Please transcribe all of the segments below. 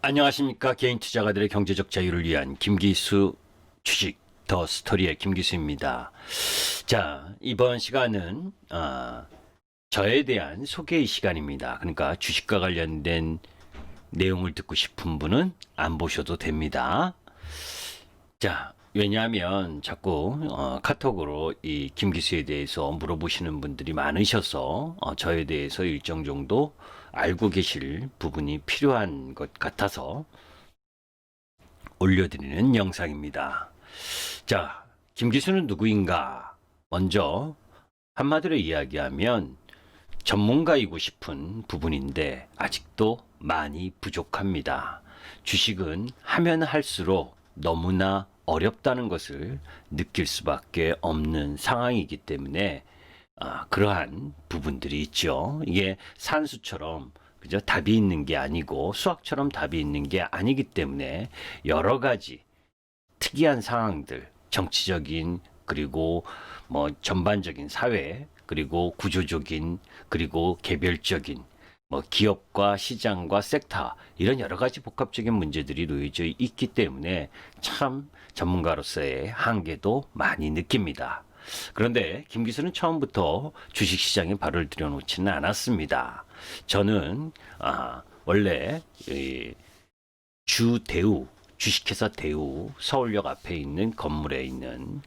안녕하십니까 개인 투자가들의 경제적 자유를 위한 김기수 주식 더 스토리의 김기수입니다. 자 이번 시간은 아, 저에 대한 소개의 시간입니다. 그러니까 주식과 관련된 내용을 듣고 싶은 분은 안 보셔도 됩니다. 자 왜냐하면 자꾸 어, 카톡으로 이 김기수에 대해서 물어보시는 분들이 많으셔서 어, 저에 대해서 일정 정도 알고 계실 부분이 필요한 것 같아서 올려드리는 영상입니다. 자, 김기수는 누구인가? 먼저 한마디로 이야기하면 전문가이고 싶은 부분인데 아직도 많이 부족합니다. 주식은 하면 할수록 너무나 어렵다는 것을 느낄 수밖에 없는 상황이기 때문에 아, 그러한 부분들이 있죠. 이게 산수처럼 그죠? 답이 있는 게 아니고 수학처럼 답이 있는 게 아니기 때문에 여러 가지 특이한 상황들, 정치적인 그리고 뭐 전반적인 사회 그리고 구조적인 그리고 개별적인 뭐 기업과 시장과 섹터 이런 여러 가지 복합적인 문제들이 놓여져 있기 때문에 참 전문가로서의 한계도 많이 느낍니다. 그런데 김 기수는 처음부터 주식시장에 발을 들여놓지는 않았습니다. 저는 아, 원래 이 주 대우 주식회사 대우 서울역 앞에 있는 건물에 있는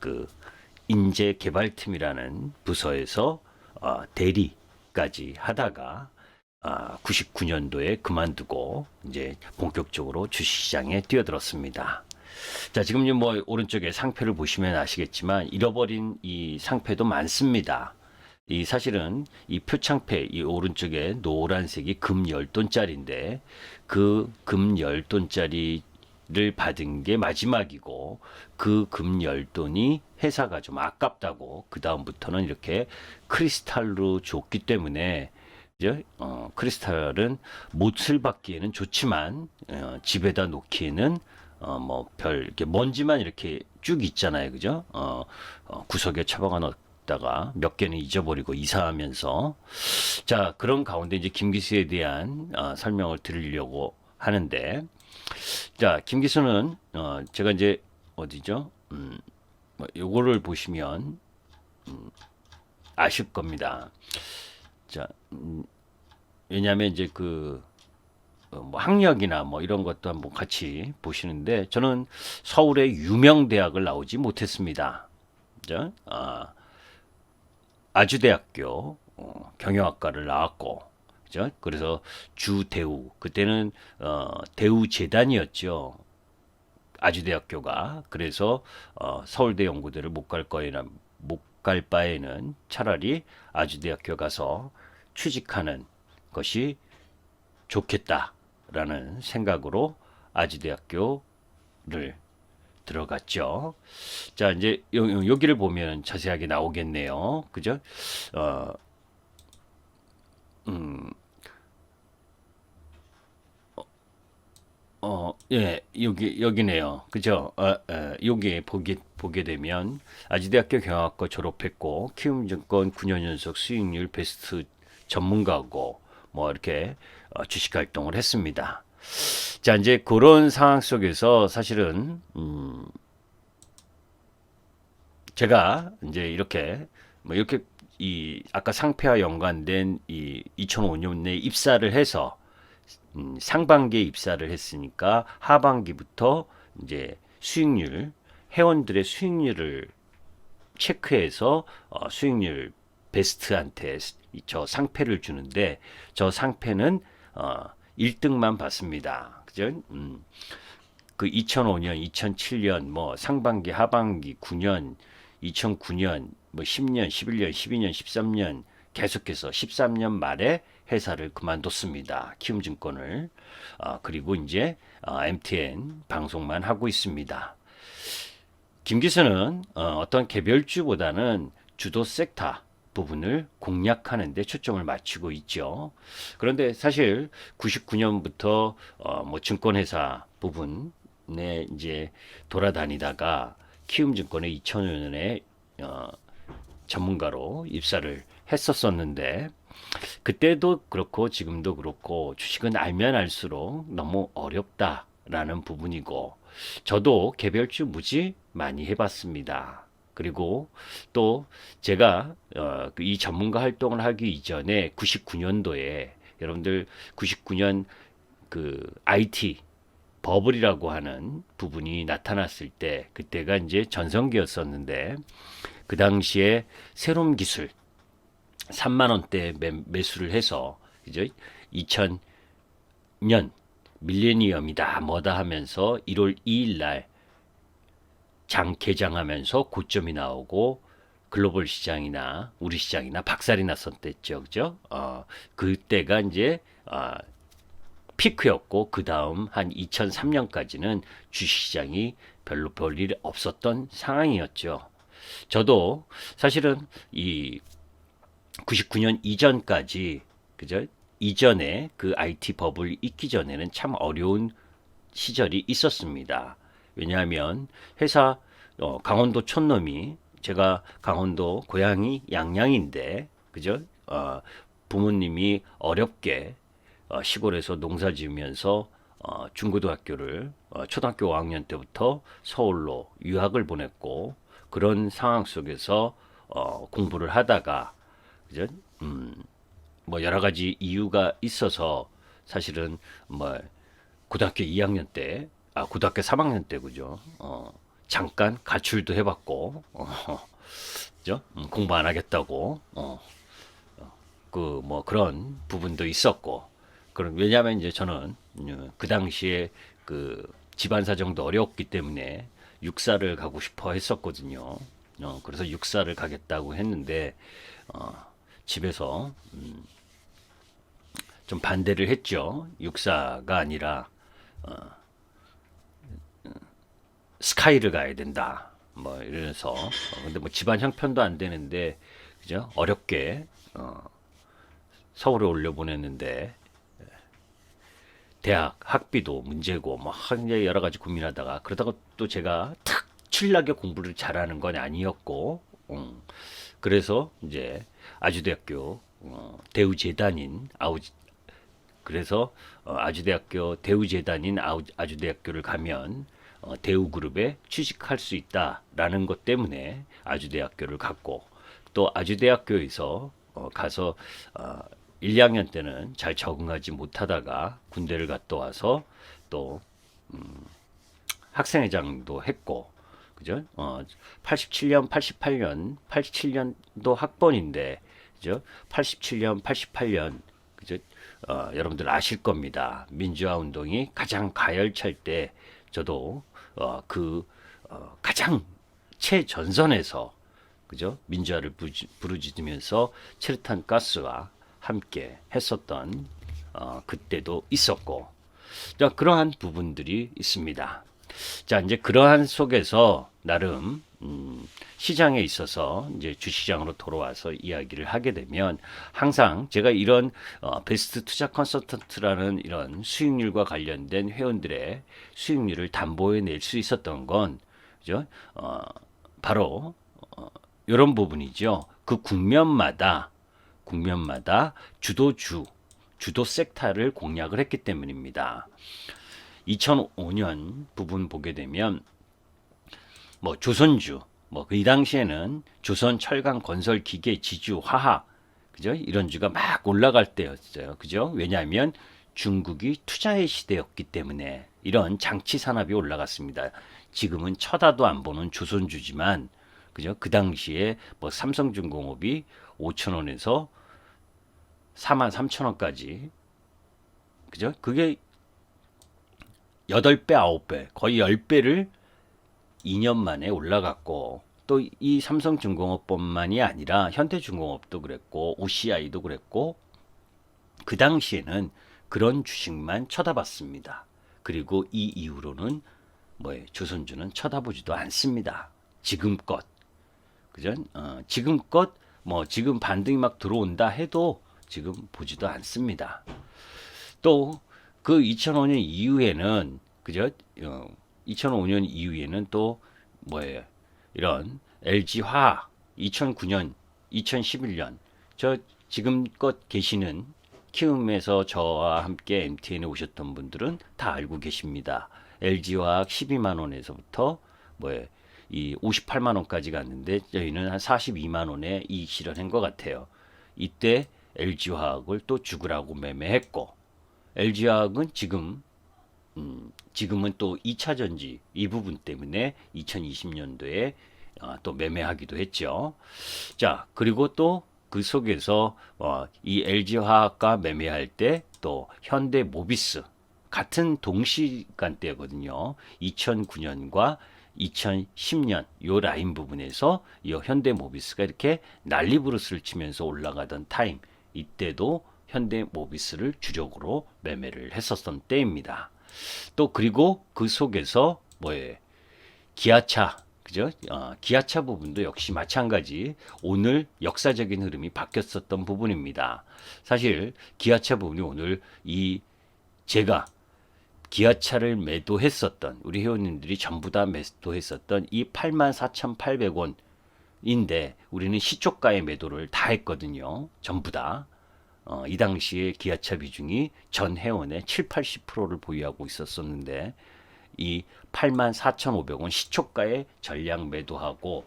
그 인재개발팀이라는 부서에서 어, 대리까지 하다가 아, 99년도에 그만두고 이제 본격적으로 주식시장에 뛰어들었습니다. 자, 지금 뭐 오른쪽에 상표를 보시면 아시겠지만 잃어버린 이 상표도 많습니다. 이 사실은 이 표창패 이 오른쪽에 노란색이 금 10돈짜리인데 그금 10돈짜리를 받은 게 마지막이고 그금 10돈이 회사가 좀 아깝다고 그 다음부터는 이렇게 크리스탈로 줬기 때문에 이제 어, 크리스탈은 못을 받기에는 좋지만 어, 집에다 놓기에는 어, 뭐 별 이렇게 먼지만 이렇게 쭉 있잖아요, 그죠? 어, 어, 구석에 처박아 놓다가 몇 개는 잊어버리고 이사하면서 자 그런 가운데 이제 김기수에 대한 어, 설명을 드리려고 하는데 자 김기수는 어, 제가 이제 어디죠? 음, 뭐 요거를 보시면 음, 아실 겁니다. 자, 음, 왜냐하면 이제 그, 어, 뭐 학력이나 뭐 이런 것도 한번 같이 보시는데 저는 서울의 유명 대학을 나오지 못했습니다. 그죠? 아, 아주대학교 어, 경영학과를 나왔고, 그죠? 그래서 주대우 그때는 어, 대우 재단이었죠. 아주대학교가 그래서 어, 서울대 연구대를 못 갈 거에나 못 갈 바에는 차라리 아주대학교 가서 취직하는 것이 좋겠다 라는 생각으로 아주대학교를 들어갔죠. 자, 이제 여- 여기를 보면 자세하게 나오겠네요. 그죠? 어, 음, 어, 예, 여기, 여기네요. 그죠? 어, 어, 여기 보게, 보게 되면, 아주대학교 경영학과 졸업했고, 키움증권 9년 연속 수익률 베스트 전문가고, 뭐, 이렇게, 어, 주식 활동을 했습니다. 자, 이제 그런 상황 속에서 사실은, 음, 제가 이제 이렇게, 뭐, 이렇게, 이, 아까 상패와 연관된 이 2005년에 입사를 해서, 음, 상반기에 입사를 했으니까 하반기부터 이제 수익률 회원들의 수익률을 체크해서 어, 수익률 베스트한테 이- 저 상패를 주는데 저 상패는 어, 1등만 받습니다. 그죠? 음, 그 2005년, 2007년 뭐 상반기, 하반기, 9년, 2009년, 뭐 10년, 11년, 12년, 13년 계속해서 13년 말에 회사를 그만뒀습니다. 키움증권을. 아, 그리고 이제 아, MTN 방송만 하고 있습니다. 김 기수는 어, 어떤 개별주보다는 주도 섹터 부분을 공략하는 데 초점을 맞추고 있죠. 그런데 사실 99년부터 어, 뭐 증권회사 부분에 이제 돌아다니다가 키움증권에 2005년에 어, 전문가로 입사를 했었었는데 그때도 그렇고 지금도 그렇고 주식은 알면 알수록 너무 어렵다라는 부분이고 저도 개별주 무지 많이 해봤습니다. 그리고 또 제가 어, 그이 전문가 활동을 하기 이전에 99년도에 여러분들 99년 그 IT 버블이라고 하는 부분이 나타났을 때 그때가 이제 전성기였었는데 그 당시에 새로운 기술 3만 원대 매, 매수를 해서 이제 2000년 밀레니엄이다 뭐다 하면서 1월 2일 날 장 개장하면서 고점이 나오고 글로벌 시장이나 우리 시장이나 박살이 났었댔죠, 그죠? 어, 그때가 이제 어, 피크였고 그 다음 한 2003년까지는 주식시장이 별로 별일 없었던 상황이었죠. 저도 사실은 이 99년 이전까지 그죠? 이전에 그 IT 버블이 있기 전에는 참 어려운 시절이 있었습니다. 왜냐하면 회사 어, 강원도 촌놈이 제가 강원도 고향이 양양인데 그죠? 어, 부모님이 어렵게 어, 시골에서 농사 지으면서 어, 중고등학교를 어, 초등학교 5학년 때부터 서울로 유학을 보냈고 그런 상황 속에서 어, 공부를 하다가 그죠? 음, 뭐 여러 가지 이유가 있어서 사실은 뭐 고등학교 2학년 때, 아 고등학교 3학년 때 그죠? 어, 잠깐 가출도 해봤고, 어, 그죠? 음, 공부 안 하겠다고, 어, 그 뭐 그런 부분도 있었고, 그런 왜냐하면 이제 저는 음, 그 당시에 그 집안 사정도 어려웠기 때문에 육사를 가고 싶어 했었거든요. 어, 그래서 육사를 가겠다고 했는데 어, 집에서 음, 좀 반대를 했죠. 육사가 아니라 어, 스카이를 가야 된다. 뭐 이래서 어, 근데 뭐 집안 형편도 안 되는데 그죠? 어렵게 어, 서울에 올려 보냈는데 대학 학비도 문제고 뭐 이제 여러 가지 고민하다가 그러다가 또 제가 특출나게 공부를 잘하는 건 아니었고 음, 그래서 이제 아주대학교 어, 대우재단인 아우 그래서 어, 아주대학교 대우재단인 아우, 아주대학교를 가면 어, 대우그룹에 취직할 수 있다라는 것 때문에 아주대학교를 갔고 또 아주대학교에서 어, 가서 어, 1, 2학년 때는 잘 적응하지 못하다가 군대를 갔다 와서 또 음, 학생회장도 했고 그죠? 어, 87년, 88년, 87년도 학번인데 그죠? 87년, 88년 그죠? 어, 여러분들 아실 겁니다. 민주화 운동이 가장 가열찰 때 저도 어, 그 어, 가장 최전선에서 그죠? 민주화를 부르짖으면서 체르탄 가스와 함께 했었던 어, 그때도 있었고 자, 그러한 부분들이 있습니다. 자, 이제 그러한 속에서 나름 음, 시장에 있어서 이제 주시장으로 돌아와서 이야기를 하게 되면 항상 제가 이런 어, 베스트 투자 컨설턴트라는 이런 수익률과 관련된 회원들의 수익률을 담보해 낼 수 있었던 건 그죠? 어, 바로 어, 이런 부분이죠. 그 국면마다 국면마다 주도주 주도 섹터를 공략을 했기 때문입니다. 2005년 부분 보게 되면 뭐 조선주 뭐이 당시에는 조선 철강 건설 기계 지주 화학 그죠? 이런 주가 막 올라갈 때였어요. 그죠? 왜냐하면 중국이 투자의 시대였기 때문에 이런 장치 산업이 올라갔습니다. 지금은 쳐다도 안 보는 조선주지만 그죠? 그 당시에 뭐 삼성중공업이 5천 원에서 4만 3천 원까지 그죠? 그게 8배, 9배, 거의 10배를 2년 만에 올라갔고 또 이 삼성중공업뿐만이 아니라 현대중공업도 그랬고 OCI도 그랬고 그 당시에는 그런 주식만 쳐다봤습니다. 그리고 이 이후로는 뭐예요? 조선주는 쳐다보지도 않습니다. 지금껏 그죠? 어, 지금껏 뭐 지금 반등이 막 들어온다 해도 지금 보지도 않습니다. 또 그 2005년 이후에는 그죠? 어, 2005년 이후에는 또 뭐예요? 이런 LG 화학 2009년, 2011년 저 지금껏 계시는 키움에서 저와 함께 MTN에 오셨던 분들은 다 알고 계십니다. LG화학 12만 원에서부터 뭐에 이 58만 원까지 갔는데 저희는 한 42만 원에 이익 실현한 것 같아요. 이때 LG화학을 또 죽으라고 매매했고 LG화학은 지금 음, 지금은 또 2차 전지 이 부분 때문에 2020년도에 아, 또 매매하기도 했죠. 자, 그리고 또 그 속에서 어, 이 LG화학과 매매할 때 또 현대 모비스 같은 동시간대거든요. 2009년과 2010년 요 라인 부분에서 이 현대 모비스가 이렇게 난리부르스를 치면서 올라가던 타임 이때도 현대 모비스를 주력으로 매매를 했었던 때입니다. 또 그리고 그 속에서 뭐에 기아차 그죠? 어, 기아차 부분도 역시 마찬가지 오늘 역사적인 흐름이 바뀌었었던 부분입니다. 사실 기아차 부분이 오늘 이 제가 기아차를 매도했었던 우리 회원님들이 전부 다 매도했었던 이 84,800원인데 우리는 시초가의 매도를 다 했거든요. 전부 다. 어, 이 당시에 기아차 비중이 전 회원의 7, 80%를 보유하고 있었었는데 이 84,500원 시초가에 전량 매도하고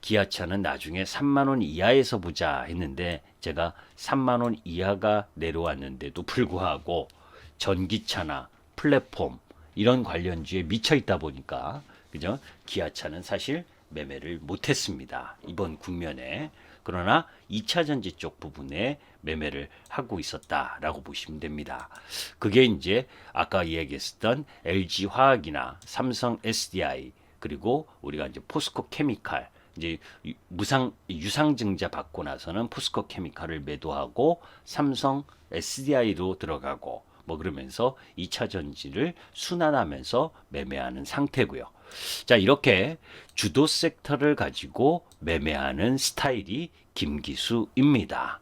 기아차는 나중에 3만 원 이하에서 보자 했는데 제가 3만 원 이하가 내려왔는데도 불구하고 전기차나 플랫폼 이런 관련주에 미쳐 있다 보니까 그죠? 기아차는 사실 매매를 못 했습니다. 이번 국면에. 그러나 2차 전지 쪽 부분에 매매를 하고 있었다라고 보시면 됩니다. 그게 이제 아까 이야기했었던 LG 화학이나 삼성 SDI 그리고 우리가 이제 포스코 케미칼 이제 유- 무상 유상증자 받고 나서는 포스코 케미칼을 매도하고 삼성 SDI로 들어가고 뭐 그러면서 2차 전지를 순환하면서 매매하는 상태고요. 자, 이렇게 주도 섹터를 가지고 매매하는 스타일이 김기수입니다.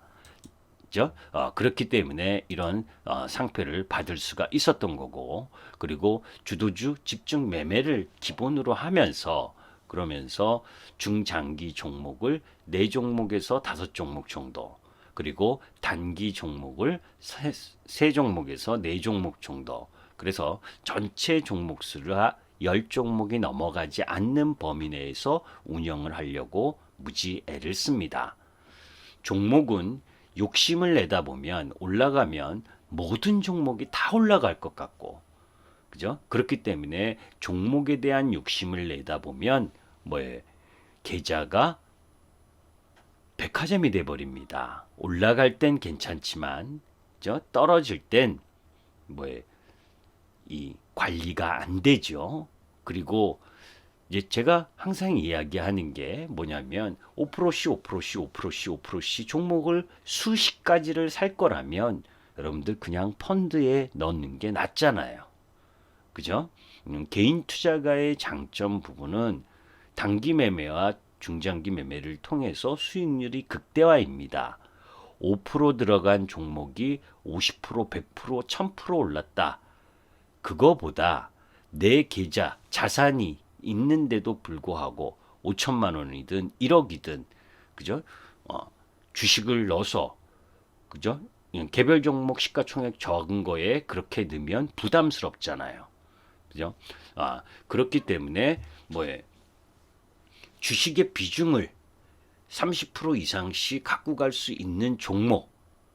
어, 그렇기 때문에 이런 어, 상패를 받을 수가 있었던 거고, 그리고 주도주 집중 매매를 기본으로 하면서 그러면서 중장기 종목을 네 종목에서 다섯 종목 정도, 그리고 단기 종목을 세, 세 종목에서 네 종목 정도. 그래서 전체 종목 수를 열 종목이 넘어가지 않는 범위 내에서 운영을 하려고 무지 애를 씁니다. 종목은 욕심을 내다 보면 올라가면 모든 종목이 다 올라갈 것 같고, 그죠? 그렇기 때문에 종목에 대한 욕심을 내다 보면 뭐에 계좌가 백화점이 돼 버립니다. 올라갈 땐 괜찮지만, 저 떨어질 땐 뭐에 이 관리가 안 되죠. 그리고 이제 제가 항상 이야기하는 게 뭐냐면 5%씩 5%씩 5%씩 5%씩 종목을 수십 가지를 살 거라면 여러분들 그냥 펀드에 넣는 게 낫잖아요. 그죠? 음, 개인 투자가의 장점 부분은 단기 매매와 중장기 매매를 통해서 수익률이 극대화입니다. 5% 들어간 종목이 50%, 100%, 1000% 올랐다. 그거보다 내 계좌 자산이 있는데도 불구하고 5천만 원이든 1억이든 그죠? 어, 주식을 넣어서 그죠? 음, 개별 종목 시가총액 적은 거에 그렇게 넣으면 부담스럽잖아요. 그죠? 아, 그렇기 때문에 뭐에 주식의 비중을 30% 이상씩 갖고 갈 수 있는 종목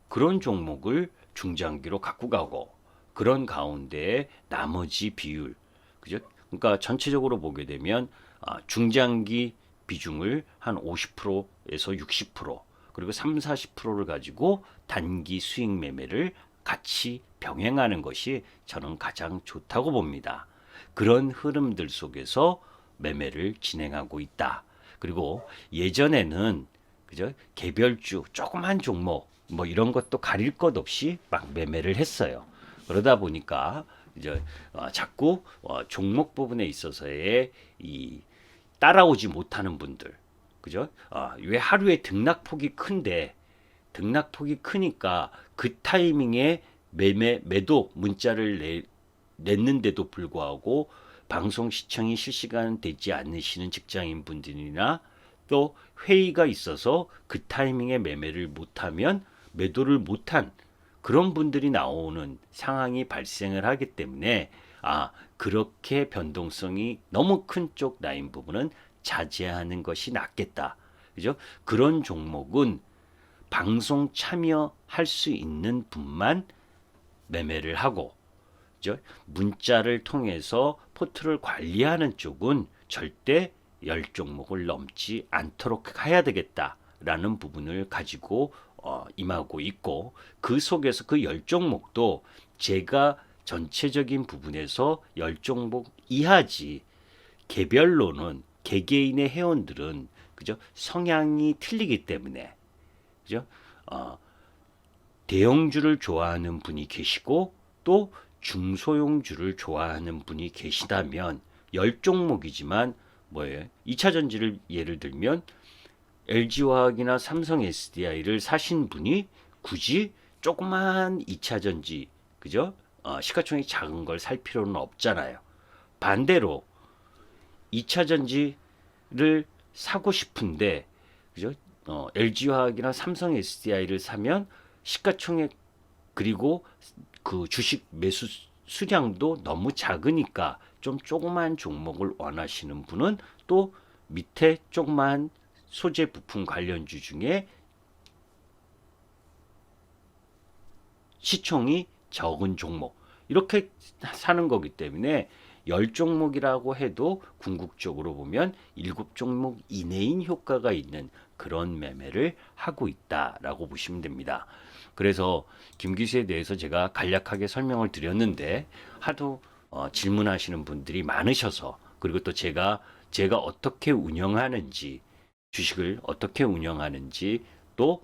그런 종목을 중장기로 갖고 가고 그런 가운데 나머지 비율 그죠? 그러니까 전체적으로 보게 되면 아, 중장기 비중을 한 50%에서 60% 그리고 3, 40%를 가지고 단기 수익 매매를 같이 병행하는 것이 저는 가장 좋다고 봅니다. 그런 흐름들 속에서 매매를 진행하고 있다. 그리고 예전에는 그죠? 개별주 조그만 종목 뭐 이런 것도 가릴 것 없이 막 매매를 했어요. 그러다 보니까 이제 어, 자꾸 어, 종목 부분에 있어서의 이 따라오지 못하는 분들, 그죠? 아, 왜 하루에 등락폭이 큰데 등락폭이 크니까 그 타이밍에 매매 매도 문자를 내, 냈는데도 불구하고 방송 시청이 실시간 되지 않으시는 직장인 분들이나 또 회의가 있어서 그 타이밍에 매매를 못하면 매도를 못한 그런 분들이 나오는 상황이 발생을 하기 때문에 아 그렇게 변동성이 너무 큰 쪽 라인 부분은 자제하는 것이 낫겠다. 그죠? 그런 종목은 방송 참여할 수 있는 분만 매매를 하고 그죠? 문자를 통해서 포트를 관리하는 쪽은 절대 열 종목을 넘지 않도록 해야 되겠다라는 부분을 가지고 어, 임하고 있고 그 속에서 그 열 종목도 제가 전체적인 부분에서 열 종목 이하지 개별로는 개개인의 회원들은 그죠 성향이 틀리기 때문에 그죠 어, 대형주를 좋아하는 분이 계시고 또 중소형주를 좋아하는 분이 계시다면 열 종목이지만 뭐예요? 2차 전지를 예를 들면 LG화학이나 삼성 SDI를 사신 분이 굳이 조그만 2차 전지 그죠? 어, 시가총액 작은 걸 살 필요는 없잖아요. 반대로 2차 전지를 사고 싶은데 그죠? 어, LG화학이나 삼성 SDI를 사면 시가총액 그리고 그 주식 매수 수량도 너무 작으니까 좀 조그만 종목을 원하시는 분은 또 밑에 조그만 소재 부품 관련주 중에 시총이 적은 종목 이렇게 사는 거기 때문에 열 종목이라고 해도 궁극적으로 보면 일곱 종목 이내인 효과가 있는 그런 매매를 하고 있다라고 보시면 됩니다. 그래서 김기수에 대해서 제가 간략하게 설명을 드렸는데 하도 어, 질문하시는 분들이 많으셔서 그리고 또 제가 제가 어떻게 운영하는지 주식을 어떻게 운영하는지 또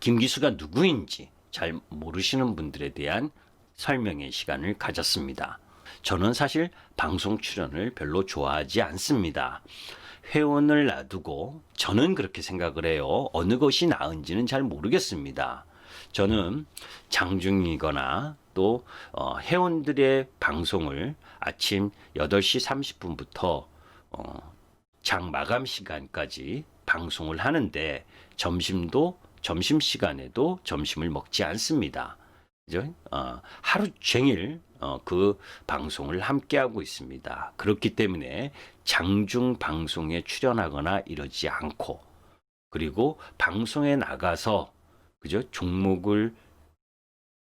김기수가 누구인지 잘 모르시는 분들에 대한 설명의 시간을 가졌습니다. 저는 사실 방송 출연을 별로 좋아하지 않습니다. 회원을 놔두고 저는 그렇게 생각을 해요. 어느 것이 나은지는 잘 모르겠습니다. 저는 장중이거나 또 어, 회원들의 방송을 아침 8시 30분부터 어, 장 마감 시간까지 방송을 하는데 점심도 점심 시간에도 점심을 먹지 않습니다. 그죠? 어, 하루 종일 어, 그 방송을 함께 하고 있습니다. 그렇기 때문에 장중 방송에 출연하거나 이러지 않고 그리고 방송에 나가서 그죠? 종목을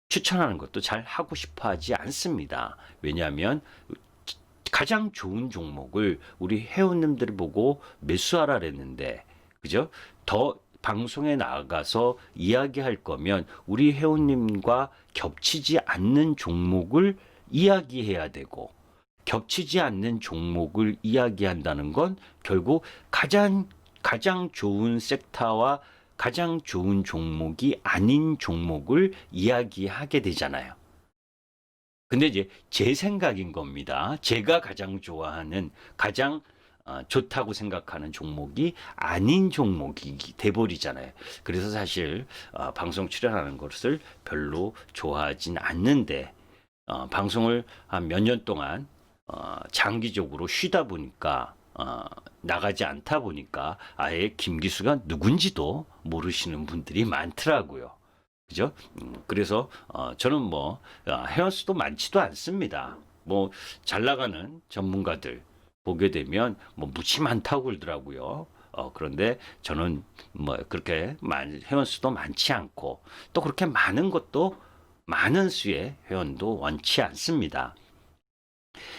추천하는 것도 잘 하고 싶어 하지 않습니다. 왜냐하면 가장 좋은 종목을 우리 회원님들 보고 매수하라 그랬는데 그죠? 더 방송에 나가서 이야기할 거면 우리 회원님과 겹치지 않는 종목을 이야기해야 되고 겹치지 않는 종목을 이야기한다는 건 결국 가장 가장 좋은 섹터와 가장 좋은 종목이 아닌 종목을 이야기하게 되잖아요. 근데 이제 제 생각인 겁니다. 제가 가장 좋아하는 가장 어, 좋다고 생각하는 종목이 아닌 종목이 돼버리잖아요. 그래서 사실 어, 방송 출연하는 것을 별로 좋아하진 않는데 어, 방송을 한 몇 년 동안 어, 장기적으로 쉬다 보니까 어, 나가지 않다 보니까 아예 김기수가 누군지도 모르시는 분들이 많더라고요. 그죠? 음, 그래서 어, 저는 뭐 어, 회원수도 많지도 않습니다. 뭐 잘 나가는 전문가들 보게 되면 뭐 무지 많다고 그러더라고요. 어, 그런데 저는 뭐 그렇게 많, 회원수도 많지 않고 또 그렇게 많은 것도 많은 수의 회원도 원치 않습니다.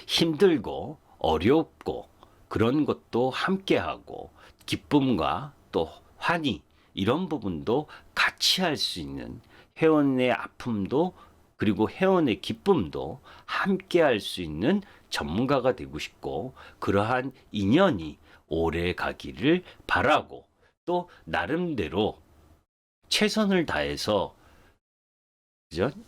힘들고 어렵고 그런 것도 함께하고 기쁨과 또 환희 이런 부분도 같이 할 수 있는 회원의 아픔도 그리고 회원의 기쁨도 함께 할 수 있는 전문가가 되고 싶고 그러한 인연이 오래 가기를 바라고 또 나름대로 최선을 다해서?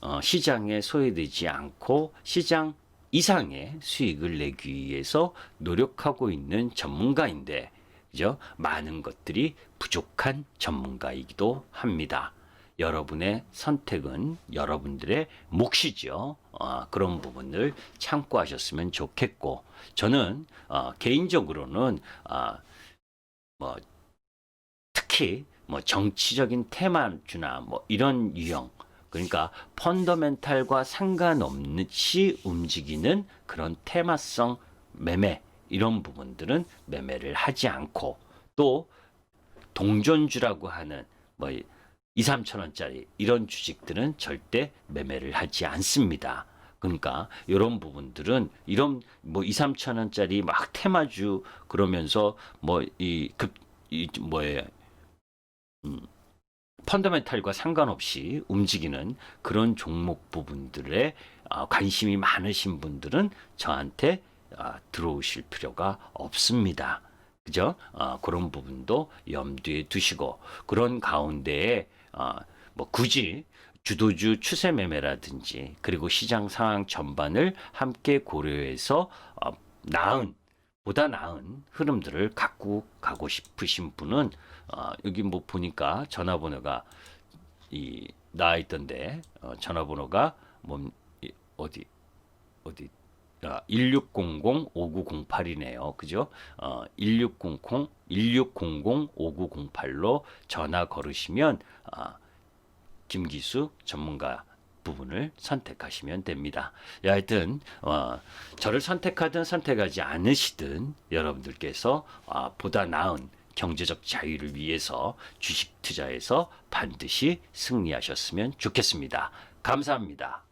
어, 시장에 소외되지 않고 시장 이상의 수익을 내기 위해서 노력하고 있는 전문가인데 그죠? 많은 것들이 부족한 전문가이기도 합니다. 여러분의 선택은 여러분들의 몫이죠. 어, 그런 부분을 참고하셨으면 좋겠고 저는 어, 개인적으로는 어, 뭐 특히 뭐 정치적인 테마주나 뭐 이런 유형 그러니까 펀더멘탈과 상관없이 움직이는 그런 테마성 매매 이런 부분들은 매매를 하지 않고 또 동전주라고 하는 뭐 2, 3천 원짜리 이런 주식들은 절대 매매를 하지 않습니다. 그러니까 이런 부분들은 이런 뭐 2, 3천 원짜리 막 테마주 그러면서 뭐 이 급 이 뭐에 음, 펀더멘탈과 상관없이 움직이는 그런 종목 부분들에 아, 관심이 많으신 분들은 저한테 아, 들어오실 필요가 없습니다. 그죠? 아, 그런 부분도 염두에 두시고 그런 가운데에 아, 뭐 굳이 주도주 추세 매매라든지 그리고 시장 상황 전반을 함께 고려해서 어, 나은 보다 나은 흐름들을 갖고 가고 싶으신 분은 어, 여기 뭐 보니까 전화번호가 이 나와 있던데 어, 전화번호가 뭐 이, 어디 어디 아, 1600-5908이네요. 그죠? 어, 1600 1600-5908로 전화 걸으시면 아, 김기수 전문가 부분을 선택하시면 됩니다. 야, 하여튼 어, 저를 선택하든 선택하지 않으시든 여러분들께서 아, 보다 나은 경제적 자유를 위해서 주식 투자에서 반드시 승리하셨으면 좋겠습니다. 감사합니다.